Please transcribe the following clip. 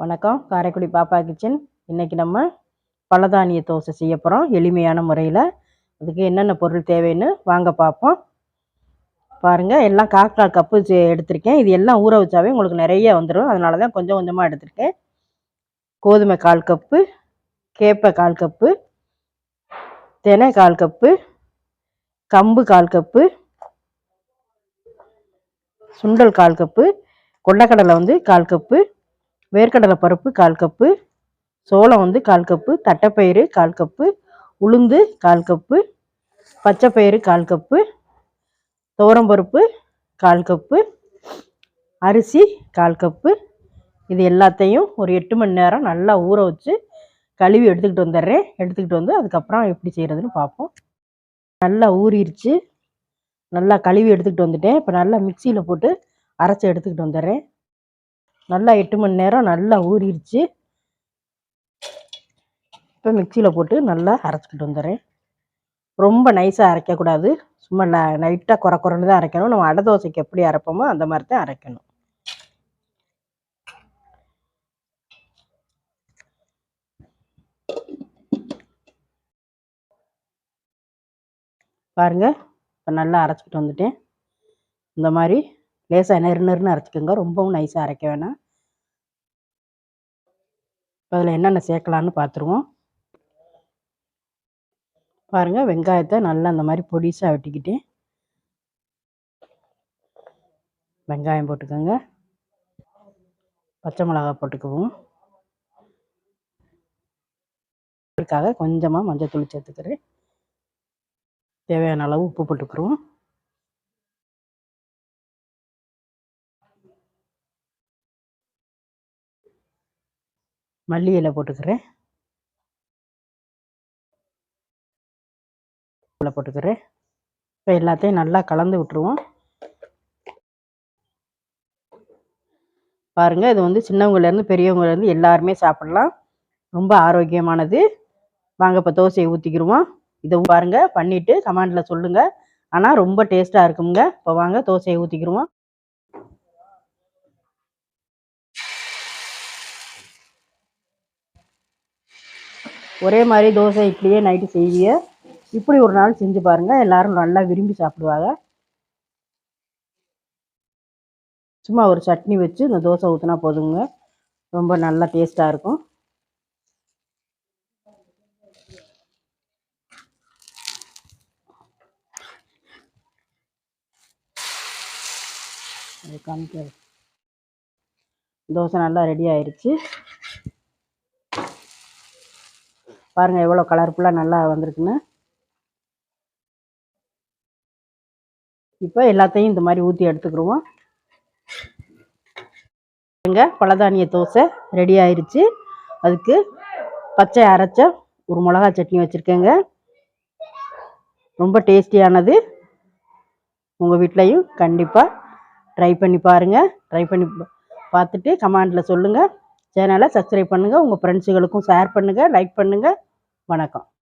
வணக்கம். காரைக்குடி பாப்பா கிச்சன். இன்றைக்கி நம்ம பலதானிய தோசை செய்ய போகிறோம் எளிமையான முறையில். அதுக்கு என்னென்ன பொருள் தேவைன்னு வாங்க பார்ப்போம் பாருங்கள் எல்லாம் காக்கால் கப்பு எடுத்திருக்கேன். இது எல்லாம் ஊற வச்சாவே உங்களுக்கு நிறைய வந்துடும் அதனால தான் கொஞ்சம் கொஞ்சமாக எடுத்திருக்கேன். கோதுமை கால் கப்பு கேப்பை கால் கப்பு தினை கால் கப்பு கம்பு கால் கப்பு சுண்டல் கால் கப்பு கொண்டக்கடலை வந்து கால் கப்பு வேர்க்கடலை பருப்பு கால் கப்பு சோளம் வந்து கால் கப்பு தட்டைப்பயிறு கால் கப்பு உளுந்து கால் கப்பு பச்சைப்பயிறு கால் கப்பு துவரம்பருப்பு கால் கப்பு அரிசி கால் கப்பு. இது எல்லாத்தையும் ஒரு எட்டு மணி நேரம் நல்லா ஊற வச்சு கழுவி எடுத்துக்கிட்டு வந்துடுறேன். எடுத்துக்கிட்டு வந்து அதுக்கப்புறம் எப்படி செய்கிறதுன்னு பார்ப்போம். நல்லா ஊறிடுச்சு நல்லா கழுவி எடுத்துக்கிட்டு வந்துட்டேன். இப்போ நல்லா மிக்சியில் போட்டு அரைச்சி எடுத்துக்கிட்டு வந்துடுறேன். நல்லா எட்டு மணி நேரம் நல்லா ஊறிடுச்சு. இப்போ மிக்சியில் போட்டு நல்லா அரைச்சிக்கிட்டு வந்துடுறேன். ரொம்ப நைஸாக அரைக்கக்கூடாது. சும்மா லைட்டாக குறை குறைன்னு தான் அரைக்கணும். நம்ம அடை தோசைக்கு எப்படி அரைப்போமோ அந்த மாதிரி தான் அரைக்கணும். பாருங்கள் இப்போ நல்லா அரைச்சிக்கிட்டு வந்துட்டேன். இந்த மாதிரி லேசாக நெரு நெருன்னு அரைச்சிக்கோங்க. ரொம்பவும் நைஸாக அரைக்க வேணாம். இப்போ அதில் என்னென்ன சேர்க்கலான்னு பார்த்துருவோம் பாருங்கள் வெங்காயத்தை நல்லா அந்த மாதிரி பொடிசாக வெட்டிக்கிட்டு. வெங்காயம் போட்டுக்கோங்க. பச்சை மிளகா போட்டுக்குவோம். அதுக்காக கொஞ்சமாக மஞ்சள் தூள் சேர்த்துக்கிறேன். தேவையான அளவு உப்பு போட்டுக்கிறோம். மல்லி இலை போட்டுக்கிறேன். போட்டுக்கிறேன். இப்போ எல்லாத்தையும் நல்லா கலந்து விட்டுருவோம். பாருங்கள் இது வந்து சின்னவங்கலேருந்து பெரியவங்கலேருந்து எல்லாருமே சாப்பிட்லாம். ரொம்ப ஆரோக்கியமானது. வாங்க இப்போ தோசையை ஊற்றிக்கிடுவோம் இதை பாருங்கள் பண்ணிவிட்டு கமெண்டில் சொல்லுங்கள் ஆனால் ரொம்ப டேஸ்ட்டாக இருக்குங்க இப்போ வாங்க தோசையை ஊற்றிக்கிடுவோம் ஒரே மாதிரி தோசை இட்லியே நைட்டு செய்விய. இப்படி ஒரு நாள் செஞ்சு பாருங்கள் எல்லோரும் நல்லா விரும்பி சாப்பிடுவாங்க. சும்மா ஒரு சட்னி வச்சு இந்த தோசை ஊற்றினா போதுங்க. ரொம்ப நல்லா டேஸ்ட்டாக இருக்கும். தோசை நல்லா ரெடி ஆயிடுச்சு பாருங்கள் எவ்வளோ கலர்ஃபுல்லாக நல்லா வந்திருக்குன்னு. இப்போ எல்லாத்தையும் இந்த மாதிரி ஊற்றி எடுத்துக்கிடுவோம் எங்கள் பழதானிய தோசை ரெடி ஆயிடுச்சு அதுக்கு பச்சை அரைச்ச ஒரு மிளகா சட்னி வச்சுருக்கேங்க. ரொம்ப டேஸ்டியானது. உங்கள் வீட்லேயும் கண்டிப்பாக ட்ரை பண்ணி பாருங்கள் ட்ரை பண்ணி பார்த்துட்டு கமாண்டில் சொல்லுங்கள் சேனலை சப்ஸ்கிரைப் பண்ணுங்கள் உங்கள் ஃப்ரெண்ட்ஸுகளுக்கும் ஷேர் பண்ணுங்கள் லைக் பண்ணுங்கள் வணக்கம்.